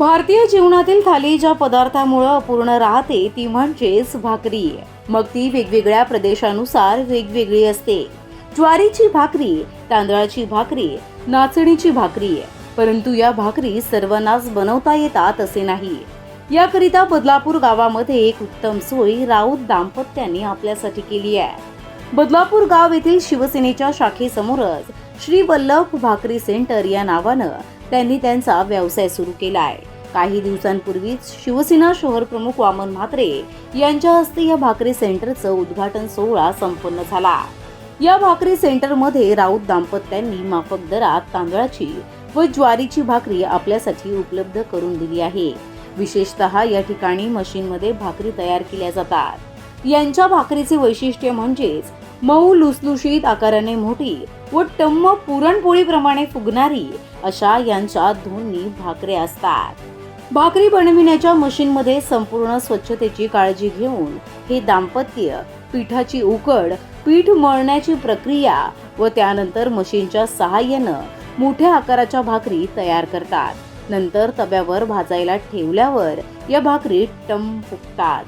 भारतीय जीवनातील थाली ज्या पदार्थामुळं अपूर्ण राहते ती म्हणजेच भाकरी. मग ती वेगवेगळ्या प्रदेशानुसार वेगवेगळी असते. ज्वारीची भाकरी तांदळाची भाकरी नाचणीची भाकरी. परंतु या भाकरी सर्वांनाच बनवता येतात असे नाही. याकरिता बदलापूर गावामध्ये एक उत्तम सोय राऊत दाम्पत्याने आपल्यासाठी केली आहे. बदलापूर गाव येथील शिवसेनेच्या शाखेसमोरच श्री वल्लभ भाकरी सेंटर या नावानं त्यांनी त्यांचा व्यवसाय सुरू केला आहे काही दिवसांपूर्वीच शिवसेना शहर प्रमुख वामन म्हात्रे यांच्या हस्ते या भाकरी सेंटरचं उद्घाटन सोहळा संपन्न झाला. या भाकरी सेंटरमध्ये राऊत दाम्पत्यांनी माफक दरात तांदळाची व ज्वारीची भाकरी आपल्यासाठी उपलब्ध करून दिली आहे. विशेषतः या ठिकाणी मशीनमध्ये भाकरी तयार केल्या जातात. यांच्या भाकरीचे वैशिष्ट्य म्हणजेच मऊ लुसलुशीत आकाराने मोठी व टम्म पुरणपोळीप्रमाणे फुगणारी अशा यांच्या दोन्ही भाकऱ्या असतात. भाकरी बनविण्याच्या मशीनमध्ये संपूर्ण स्वच्छतेची काळजी घेऊन हे दाम्पत्य पिठाची उकड पीठ मळण्याची प्रक्रिया व त्यानंतर मशीनच्या सहाय्यानं मोठ्या आकाराच्या भाकरी तयार करतात. नंतर तव्यावर भाजायला ठेवल्यावर या भाकरी टम फुकतात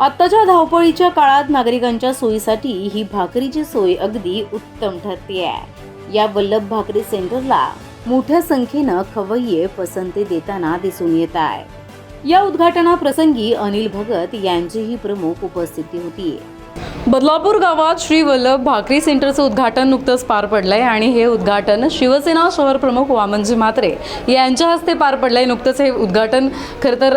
आत्ताच्या धावपळीच्या काळात नागरिकांच्या सोयीसाठी ही भाकरीची सोय अगदी उत्तम ठरते. आहे या वल्लभ भाकरी सेंटरला मोठ्या संख्येनं खवय्ये पसंती देताना दिसून येत आहे. या उद्घाटनाप्रसंगी अनिल भगत यांचीही प्रमुख उपस्थिती होती. बदलापूर गावात श्री वल्लभ भाकरी सेंटरचं उद्घाटन नुकतंच पार पडलंय आणि हे उद्घाटन शिवसेना शहर प्रमुख वामनजी म्हात्रे यांच्या हस्ते पार पडलंय. नुकतंच हे उद्घाटन खरं तर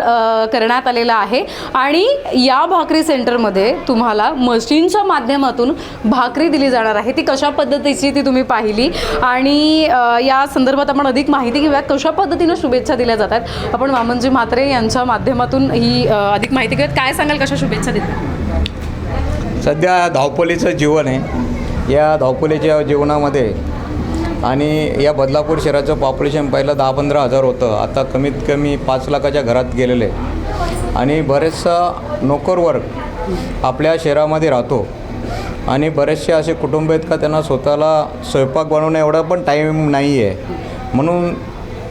करण्यात आलेलं आहे. आणि या भाकरी सेंटरमध्ये तुम्हाला मशीनच्या माध्यमातून भाकरी दिली जाणार आहे. ती कशा पद्धतीची ती तुम्ही पाहिली? आणि या संदर्भात आपण अधिक माहिती घेऊयात. कशा पद्धतीनं शुभेच्छा दिल्या जातात? आपण वामनजी म्हात्रे यांच्या माध्यमातून ही अधिक माहिती घेऊयात. काय सांगाल? कशा शुभेच्छा देतात? सध्या धावपलीचं जीवन आहे. या धावपलीच्या जीवनामध्ये आणि या बदलापूर शहराचं पॉप्युलेशन पहिलं दहा पंधरा हजार होतं. आता कमीत कमी पाच लाखाच्या घरात गेलेलं. आहे आणि बरेचसा नोकरवर्ग आपल्या शहरामध्ये राहतो. आणि बरेचसे असे कुटुंब आहेत का त्यांना स्वतःला स्वयंपाक बनवणं एवढा पण टाईम नाही आहे म्हणून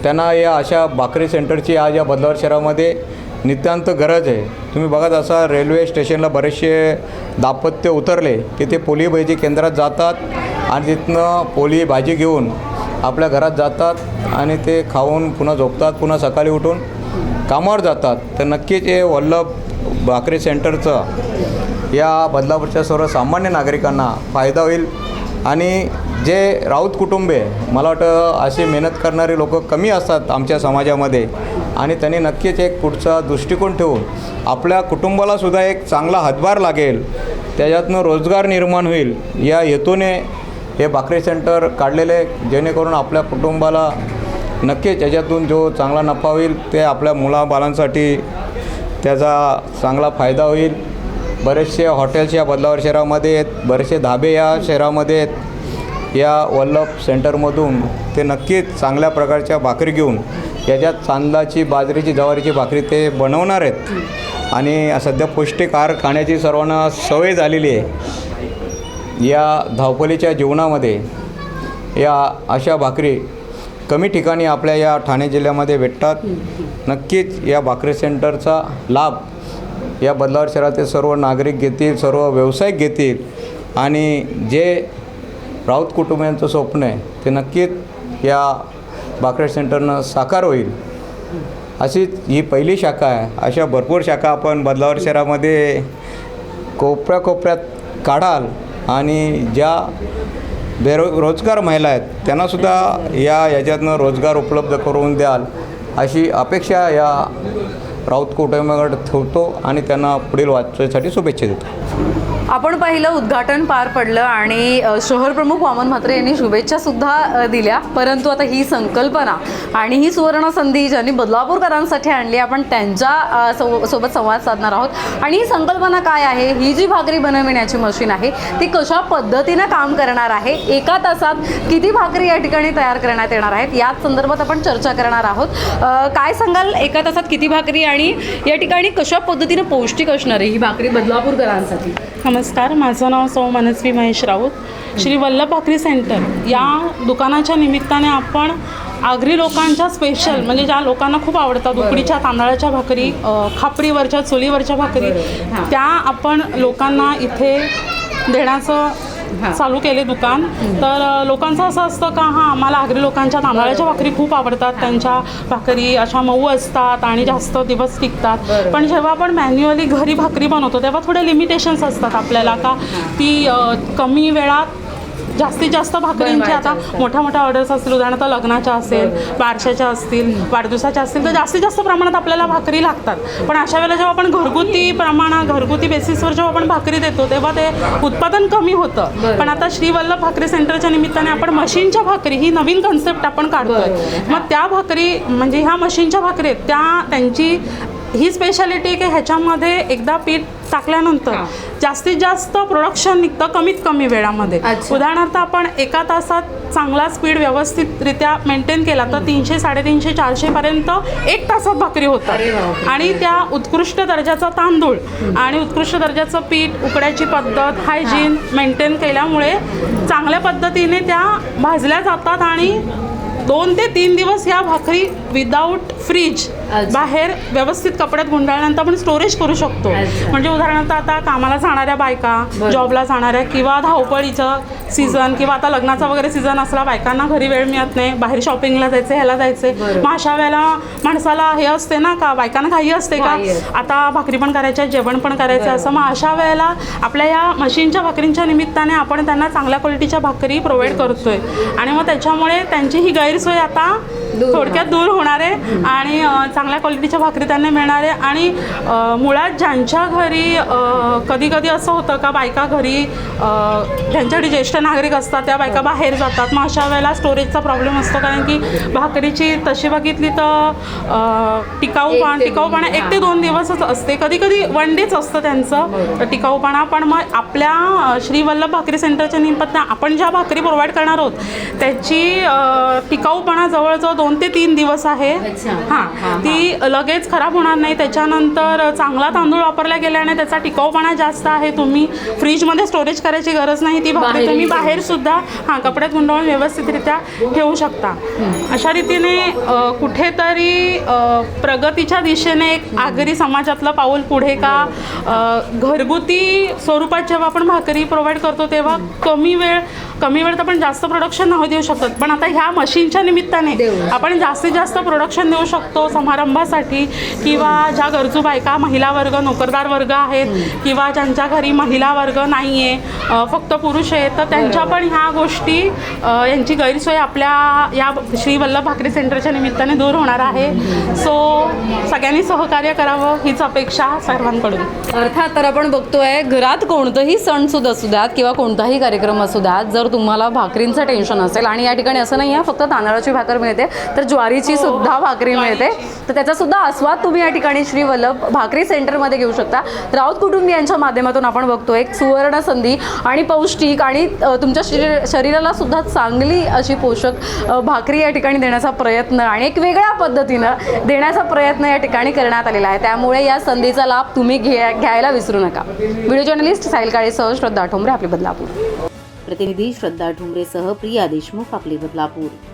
त्यांना या अशा भाकरी सेंटरची आज या बदलावर शहरामध्ये नितांत गरज आहे. तुम्ही बघत असा रेल्वे स्टेशनला बरेचसे दाम्पत्य उतरले की ते पोलिओ भाजी केंद्रात जातात आणि तिथनं पोली भाजी घेऊन आपल्या घरात जातात आणि ते खाऊन पुन्हा झोपतात पुन्हा सकाळी उठून कामावर जातात. तर नक्कीच हे वल्लभ भाकरी सेंटरचं या बदलापूरच्या सर्वसामान्य नागरिकांना फायदा होईल आणि जे राऊत कुटुंबे मला वाटतं अशी मेहनत करणारे लोक कमी असतात आमच्या समाजामध्ये आणि त्यांनी नक्कीच एक पुढचा दृष्टिकोन ठेवून आपल्या कुटुंबालासुद्धा एक चांगला हातभार लागेल त्याच्यातनं रोजगार निर्माण होईल या हेतूने हे भाकरी सेंटर काढलेले जेणेकरून आपल्या कुटुंबाला नक्कीच याच्यातून जो चांगला नफा होईल ते आपल्या मुलाबाळांसाठी त्याचा चांगला फायदा होईल. बरेचसे हॉटेल्स या बदलावर शहरामध्ये आहेत बरेचसे धाबे या शहरामध्ये आहेत. या वल्लभ सेंटरमधून ते नक्कीच चांगल्या प्रकारच्या भाकरी घेऊन याच्यात तांदळाची बाजरीची ज्वारीची भाकरी ते बनवणार आहेत. आणि सध्या पौष्टिक आहार खाण्याची सर्वांना सवय झालेली आहे. या धावपलीच्या जीवनामध्ये या अशा भाकरी कमी ठिकाणी आपल्या या ठाणे जिल्ह्यामध्ये भेटतात. नक्कीच या भाकरी सेंटरचा लाभ या बदलावर शहरातील सर्व नागरिक घेतील सर्व व्यावसायिक घेतील. आणि जे राऊत कुटुंबियांचं स्वप्न आहे ते नक्कीच या भाकरी सेंटरनं साकार होईल. अशीच ही पहिली शाखा आहे. अशा भरपूर शाखा आपण बदलावर शहरामध्ये कोपऱ्या कोपऱ्यात काढाल आणि ज्या बेरो रोजगार महिला आहेत त्यांनासुद्धा या याच्यातनं रोजगार उपलब्ध करून द्याल अशी अपेक्षा या राऊत कुटुंबाकडे ठेवतो आणि त्यांना पुढील वाचण्यासाठी शुभेच्छा देतो. आपण पाहिलं उद्घाटन पार पडलं आणि शहर प्रमुख वामन म्हात्रे यांनी शुभेच्छा सुद्धा दिल्या. परंतु आता ही संकल्पना आणि ही सुवर्ण संधी ज्यांनी बदलापूरकरांसाठी आणली आपण त्यांच्या सो सोबत संवाद साधणार आहोत. आणि ही संकल्पना काय आहे? ही जी भाकरी बनविण्याची मशीन आहे ती कशा पद्धतीनं काम करणार आहे? एका तासात किती भाकरी या ठिकाणी तयार करण्यात येणार आहेत? याच संदर्भात आपण चर्चा करणार आहोत. काय सांगाल? एका तासात किती भाकरी आणि या ठिकाणी कशा पद्धतीनं पौष्टिक असणार आहे ही भाकरी बदलापूरकरांसाठी? नमस्कार. माझं नाव सौ मनस्वी महेश राऊत. श्री वल्लभ भाकरी सेंटर. या दुकानाच्या निमित्ताने आपण आगरी लोकांच्या स्पेशल म्हणजे ज्या लोकांना खूप आवडतात उकडीच्या तांदळाच्या भाकरी खापरीवरच्या चुलीवरच्या भाकरी. त्या आपण लोकांना इथे देण्याचं चालू केले दुकान. तर लोकांचं असं असतं का हां आम्हाला आगरी लोकांच्या तांदळाच्या भाकरी खूप आवडतात. त्यांच्या भाकरी अशा मऊ असतात आणि जास्त दिवस टिकतात. पण जेव्हा आपण मॅन्युअली घरी भाकरी बनवतो तेव्हा थोडे लिमिटेशन्स असतात आपल्याला. का ती कमी वेळात जास्तीत जास्त भाकरींचे आता मोठ्या मोठ्या ऑर्डर्स असतील उदाहरणार्थ लग्नाच्या असेल बारशाच्या असतील वाढदिवसाच्या असतील तर जास्तीत जास्त प्रमाणात आपल्याला भाकरी लागतात. पण अशा वेळेला जेव्हा आपण घरगुती प्रमाणात घरगुती बेसिसवर जेव्हा आपण भाकरी देतो तेव्हा ते उत्पादन कमी होतं. पण आता श्री वल्लभ भाकरी सेंटरच्या निमित्ताने आपण मशीनच्या भाकरी ही नवीन कन्सेप्ट आपण काढतोय. मग त्या भाकरी म्हणजे ह्या मशीनच्या भाकरी आहेत त्या त्यांची ही स्पेशालिटी आहे की ह्याच्यामध्ये एकदा पीठ टाकल्यानंतर जास्तीत जास्त प्रोडक्शन निघतं कमीत कमी वेळामध्ये. उदाहरणार्थ आपण एका तासात चांगला स्पीड व्यवस्थितरित्या मेंटेन केला तर तीनशे साडेतीनशे चारशेपर्यंत एक तासात भाकरी होतात आणि त्या उत्कृष्ट दर्जाचा तांदूळ आणि उत्कृष्ट दर्जाचं पीठ उकड्याची पद्धत हायजीन मेंटेन केल्यामुळे चांगल्या पद्धतीने त्या भाजल्या जातात आणि दोन ते तीन दिवस या भाकरी विदाऊट फ्रीज. बाहेर व्यवस्थित कपड्यात गुंडाळल्यानंतर आपण स्टोरेज करू शकतो. म्हणजे उदाहरणार्थ आता कामाला जाणाऱ्या बायका जॉबला जाणाऱ्या किंवा धावपळीचं सीझन किंवा आता लग्नाचा वगैरे सीझन असला बायकांना घरी वेळ मिळत नाही. बाहेर शॉपिंगला जायचं ह्याला जायचंय. मग अशा वेळेला माणसाला हे असते ना का बायकांना घाई असते का. आता भाकरी पण करायच्या जेवण पण करायचं असं. मग अशा वेळेला आपल्या या मशीनच्या भाकरींच्या निमित्ताने आपण त्यांना चांगल्या क्वालिटीच्या भाकरी प्रोव्हाइड करतोय. आणि मग त्याच्यामुळे त्यांची ही गैरसोय आता थोडक्यात दूर होणार आहे. आणि चांगल्या क्वालिटीच्या भाकरी त्यांना मिळणार. आहे आणि मुळात ज्यांच्या घरी कधी कधी असं होतं का बायका घरी ज्यांच्याकडे ज्येष्ठ नागरिक असतात त्या बायका बाहेर जातात. मग अशा वेळेला स्टोरेजचा प्रॉब्लेम असतो. कारण की भाकरीची तशी बघितली तर टिकाऊपणा ते टिकाऊपणा एक ते. दोन दिवसच असते. कधी कधी वन डेच असतं त्यांचं टिकाऊपणा. पण मग आपल्या श्री वल्लभ भाकरी सेंटरच्या निमित्तानं आपण ज्या भाकरी प्रोव्हाइड करणार आहोत त्याची टिकाऊपणा जवळजवळ दोन ते तीन दिवस आहे. हां, हां. ती लगेच खराब होणार नाही. त्याच्यानंतर चांगला तांदूळ वापरला गेल्याने त्याचा टिकाऊपणा जास्त आहे. तुम्ही फ्रीजमध्ये स्टोरेज करायची गरज नाही. ती भाकरी तुम्ही बाहेर सुद्धा हां कपड्यात गुंडाळून व्यवस्थितरित्या ठेवू शकता. अशा रीतीने कुठेतरी प्रगतीच्या दिशेने एक आगरी समाजातलं पाऊल पुढे का घरगुती स्वरूपात जेव्हा आपण भाकरी प्रोव्हाइड करतो तेव्हा कमी वेळ कमी वेळ तर पण जास्त प्रोडक्शन नाही देऊ शकत. पण आता ह्या मशीनच्या निमित्ताने आपण जास्तीत जास्त प्रोडक्शन देऊ शकतो समारंभासाठी. किंवा ज्या गरजू बायका महिला वर्ग नोकरदार वर्ग आहेत किंवा ज्यांच्या घरी महिला वर्ग नाही आहे फक्त पुरुष आहेत तर त्यांच्या पण ह्या गोष्टी यांची गैरसोय आपल्या या श्री वल्लभ भाकरी सेंटरच्या निमित्ताने दूर होणार आहे. सो सगळ्यांनी सहकार्य करावं हीच अपेक्षा सर्वांकडून. अर्थात तर आपण बघतोय घरात कोणतंही सणसूद असू द्यात किंवा कोणताही कार्यक्रम असू द्यात जर तुम्हाला भाकरींचं टेन्शन असेल. आणि या ठिकाणी असं नाही आहे फक्त तांदळाची भाकर मिळते. तर ज्वारीची सुद्धा भाकरी मिळते. तर त्याचा सुद्धा आस्वाद तुम्ही या ठिकाणी श्री वल्लभ भाकरी सेंटरमध्ये घेऊ शकता. राऊत कुटुंबियांच्या माध्यमातून आपण बघतो एक सुवर्ण संधी आणि पौष्टिक आणि तुमच्या शरीर शरीराला सुद्धा चांगली अशी पोषक भाकरी या ठिकाणी देण्याचा प्रयत्न आणि एक वेगळ्या पद्धतीनं देण्याचा प्रयत्न या ठिकाणी करण्यात आलेला आहे. त्यामुळे या संधीचा लाभ तुम्ही घ्या घ्यायला विसरू नका. व्हिडिओ जर्नलिस्ट साहिल काळेसह श्रद्धा ठोंबरे आपले बदलापूर. प्रतिनिधी श्रद्धा ठुमरेसह प्रिया देशमुख आपले बदलापूर.